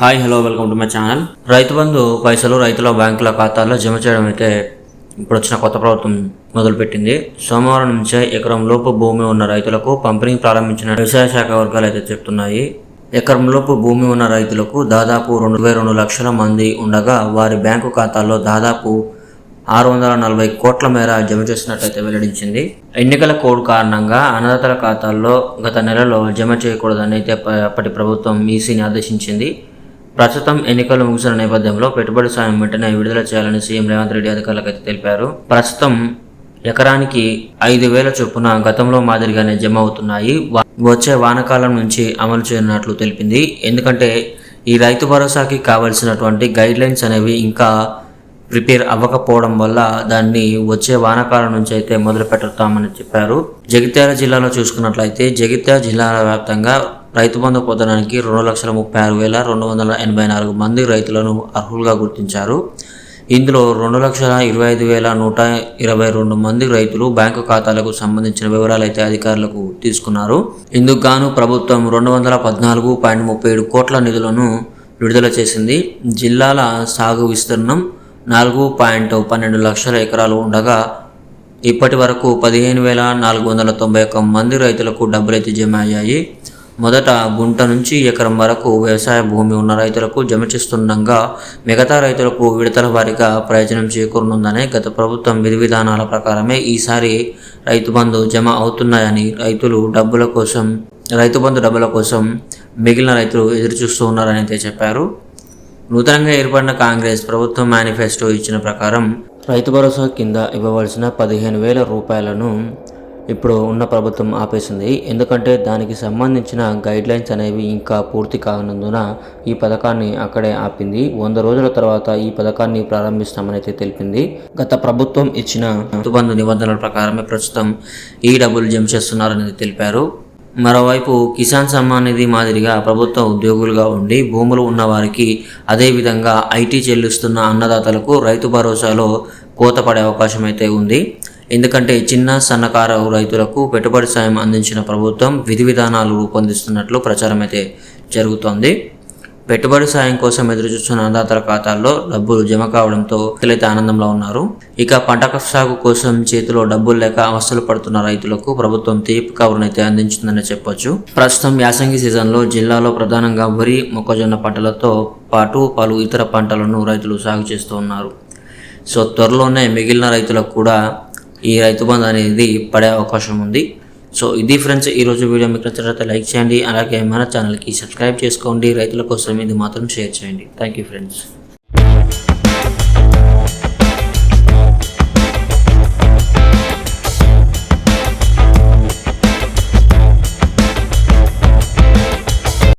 Hi hello welcome to my channel Rythu Bandhu పైసలు రైతుల బ్యాంకుల ఖాతాల్లో జమ చేయడం అయితే ఇప్పుడు వచ్చిన కొత్త ప్రభుత్వం మొదలుపెట్టింది. సోమవారం నుంచే ఎకరం లోపు భూమి ఉన్న రైతులకు పంపిణీ ప్రారంభించిన వ్యవసాయ శాఖ వర్గాలు అయితే చెప్తున్నాయి. ఎకరం లోపు భూమి ఉన్న రైతులకు దాదాపు రెండు వేల రెండు లక్షల మంది ఉండగా వారి బ్యాంకు ఖాతాల్లో దాదాపు ఆరు వందల నలభై కోట్ల మేర జమ చేసినట్టయితే వెల్లడించింది. ఎన్నికల కోడ్ కారణంగా అన్నదాతల ఖాతాల్లో గత నెలలో జమ చేయకూడదని అయితే అప్పటి ప్రభుత్వం ఈసీని ఆదేశించింది. ప్రస్తుతం ఎన్నికలు ముగిసిన నేపథ్యంలో పెట్టుబడి సాయం వెంటనే విడుదల చేయాలని సీఎం రేవంత్ రెడ్డి అధికారులకు అయితే తెలిపారు. ప్రస్తుతం ఎకరానికి ఐదు వేల చొప్పున గతంలో మాదిరిగానే జమ అవుతున్నాయి. వచ్చే వానకాలం నుంచి అమలు చేయనున్నట్లు తెలిపింది. ఎందుకంటే ఈ రైతు భరోసాకి కావలసినటువంటి గైడ్ లైన్స్ అనేవి ఇంకా ప్రిపేర్ అవ్వకపోవడం వల్ల దాన్ని వచ్చే వానకాలం నుంచి అయితే మొదలు పెడతామని చెప్పారు. జగిత్యాల జిల్లాలో చూసుకున్నట్లయితే జగిత్యాల జిల్లాల వ్యాప్తంగా రైతు బంధు పొందడానికి రెండు లక్షల ముప్పై ఆరు వేల రెండు వందల ఎనభై నాలుగు మంది రైతులను అర్హులుగా గుర్తించారు. ఇందులో రెండు లక్షల ఇరవై ఐదు వేల నూట ఇరవై రెండు మంది రైతులు బ్యాంకు ఖాతాలకు సంబంధించిన వివరాలు అయితే అధికారులకు తీసుకున్నారు. ఇందుకు గాను ప్రభుత్వం రెండు వందల పద్నాలుగు పాయింట్ ముప్పై ఏడు కోట్ల నిధులను విడుదల చేసింది. జిల్లాల సాగు విస్తీర్ణం నాలుగు పాయింట్ పన్నెండు లక్షల ఎకరాలు ఉండగా ఇప్పటి వరకు పదిహేను వేల నాలుగు వందల తొంభై ఒక్క మంది రైతులకు డబ్బులైతే జమ అయ్యాయి. మొదట గుంట నుంచి ఎకరం వరకు వ్యవసాయ భూమి ఉన్న రైతులకు జమ చేస్తుండగా మిగతా రైతులకు విడతల వారీగా ప్రయోజనం చేకూరనుందని గత ప్రభుత్వం విధి విధానాల ప్రకారమే ఈసారి రైతు బంధు జమ అవుతున్నాయని రైతులు డబ్బుల కోసం రైతు బంధు డబ్బుల కోసం మిగిలిన రైతులు ఎదురుచూస్తూ ఉన్నారని అయితే చెప్పారు. నూతనంగా ఏర్పడిన కాంగ్రెస్ ప్రభుత్వం మేనిఫెస్టో ఇచ్చిన ప్రకారం రైతు భరోసా కింద ఇవ్వవలసిన పదిహేను వేల రూపాయలను ఇప్పుడు ఉన్న ప్రభుత్వం ఆపేసింది. ఎందుకంటే దానికి సంబంధించిన గైడ్ లైన్స్ అనేవి ఇంకా పూర్తి కానందున ఈ పథకాన్ని అక్కడే ఆపింది. వంద రోజుల తర్వాత ఈ పథకాన్ని ప్రారంభిస్తామనైతే తెలిపింది. గత ప్రభుత్వం ఇచ్చిన బంధు నిబంధనల ప్రకారమే ప్రస్తుతం ఈ డబ్బులు జమ చేస్తున్నారనేది తెలిపారు. మరోవైపు కిసాన్ సమ్మాన్ నిధి మాదిరిగా ప్రభుత్వ ఉద్యోగులుగా ఉండి భూములు ఉన్న వారికి అదేవిధంగా ఐటీ చెల్లిస్తున్న అన్నదాతలకు రైతు భరోసాలో కోత పడే అవకాశం అయితే ఉంది. ఎందుకంటే చిన్న సన్నకారు రైతులకు పెట్టుబడి సాయం అందించిన ప్రభుత్వం విధి విధానాలు రూపొందిస్తున్నట్లు ప్రచారం అయితే జరుగుతోంది. పెట్టుబడి సాయం కోసం ఎదురుచూస్తున్న అన్నదాతల ఖాతాల్లో డబ్బులు జమ కావడంతో రైతులైతే ఆనందంలో ఉన్నారు. ఇక పంట సాగు కోసం చేతిలో డబ్బులు లేక అవస్థలు పడుతున్న రైతులకు ప్రభుత్వం తీపి కబురునైతే అందించిందని చెప్పొచ్చు. ప్రస్తుతం యాసంగి సీజన్లో జిల్లాలో ప్రధానంగా వరి మొక్కజొన్న పంటలతో పాటు పలు ఇతర పంటలను రైతులు సాగు చేస్తూ ఉన్నారు. సో త్వరలోనే మిగిలిన రైతులకు కూడా ఈ రైతు బంధు అనేది పడే అవకాశం ఉంది. సో ఇది ఫ్రెండ్స్ ఈరోజు వీడియో మీకు నచ్చినట్లయితే లైక్ చేయండి. అలాగే మన ఛానల్కి సబ్స్క్రైబ్ చేసుకోండి. రైతుల కోసం ఇది మాత్రం షేర్ చేయండి. Thank you friends.